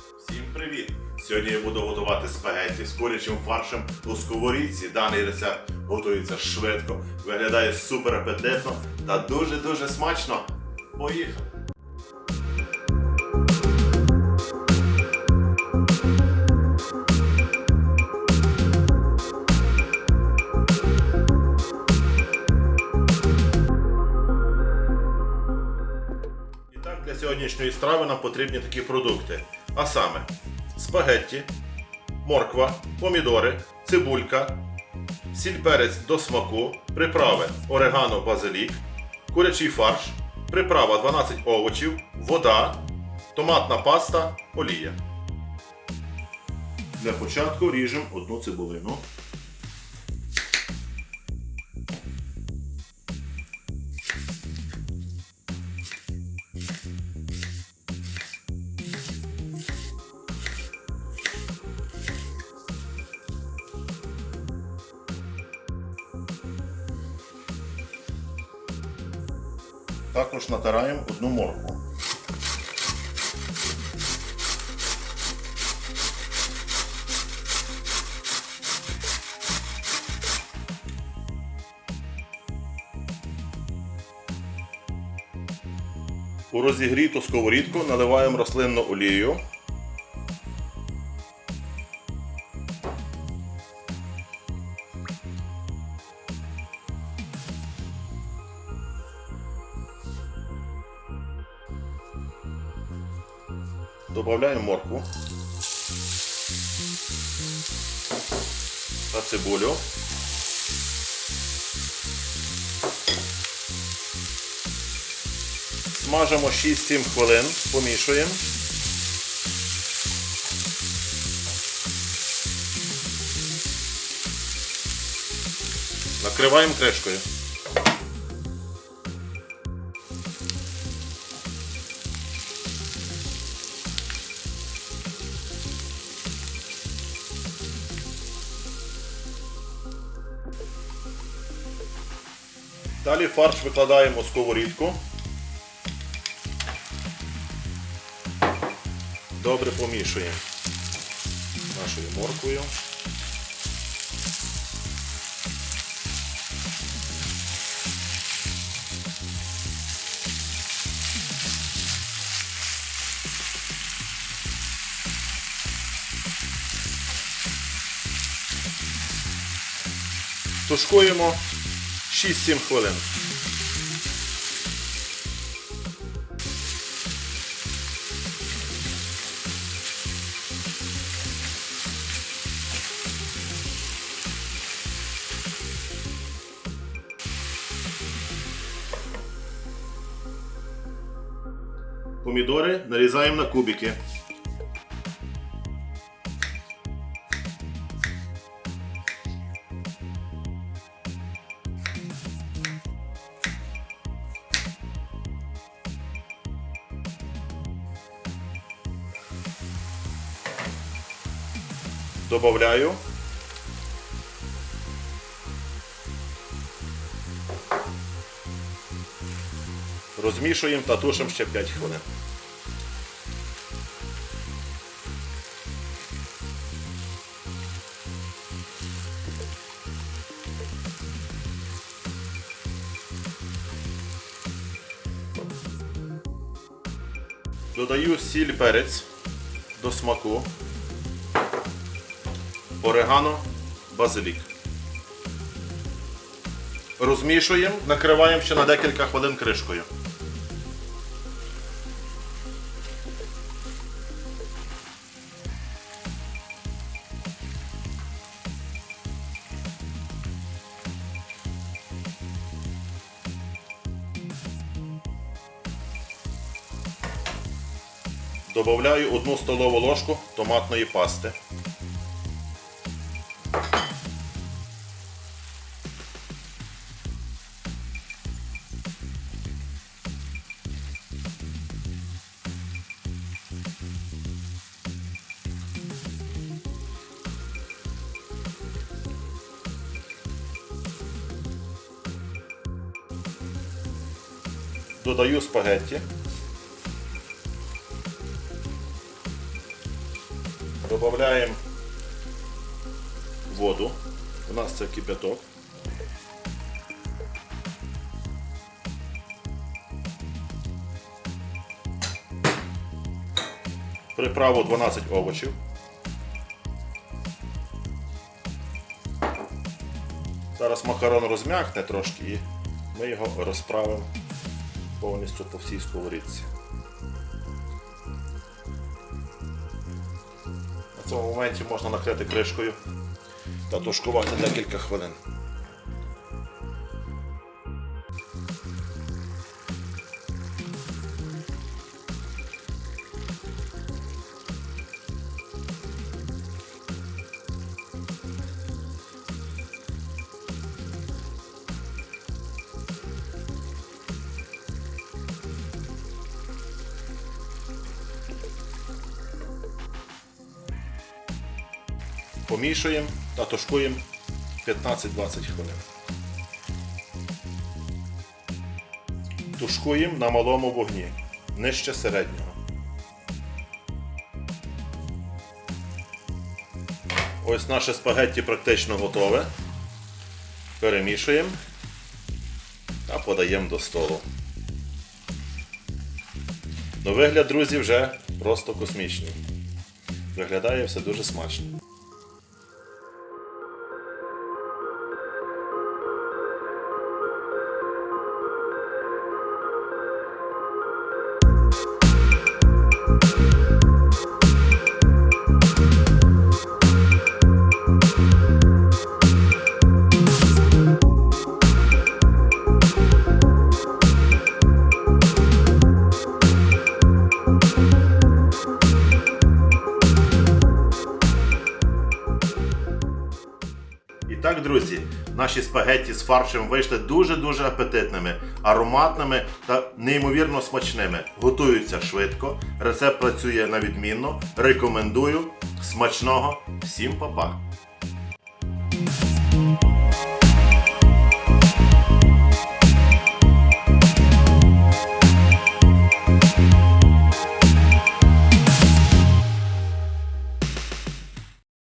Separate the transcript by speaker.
Speaker 1: Всім привіт! Сьогодні я буду готувати спагетті з курячим фаршем у сковорідці. Даний рецепт готується швидко, виглядає супер апетитно та дуже-дуже смачно. Поїхали! Для сьогоднішньої страви нам потрібні такі продукти. А саме спагетті, морква, помідори, цибулька, сіль перець до смаку, приправи орегано, базилік, курячий фарш, приправа 12 овочів, вода, томатна паста, олія. Для початку ріжемо одну цибулину. Також натираємо одну моркву. У розігріту сковорідку наливаємо рослинну олію. Добавляємо моркву та цибулю. Смажимо 6-7 хвилин, помішуємо. Накриваємо кришкою. Далі фарш викладаємо у сковорідку. Добре помішуємо нашою морквою. Тушкуємо 6-7 хвилин. Помідори нарізаємо на кубики. Добавляю. Розмішуємо та тушимо ще 5 хвилин. Додаю сіль перець до смаку, орегано, базилік. Розмішуємо, накриваємо ще на декілька хвилин кришкою. Добавляю одну столову ложку томатної пасти. Додаю спагетті. Додаємо воду. У нас це кипяток. Приправу 12 овочів. Зараз макарон розм'якне трошки і ми його розправимо повністю по всій сковорідці. На цьому моменті можна накрити кришкою та тушкувати декілька хвилин. Помішуємо та тушкуємо 15-20 хвилин. Тушкуємо на малому вогні, нижче середнього. Ось наше спагетті практично готове. Перемішуємо та подаємо до столу. Ну, вигляд, друзі, вже просто космічний. Виглядає все дуже смачно. І так, друзі, наші спагетті з фаршем вийшли дуже-дуже апетитними, ароматними та неймовірно смачними. Готуються швидко, рецепт працює на відмінно. Рекомендую. Смачного! Всім па-па!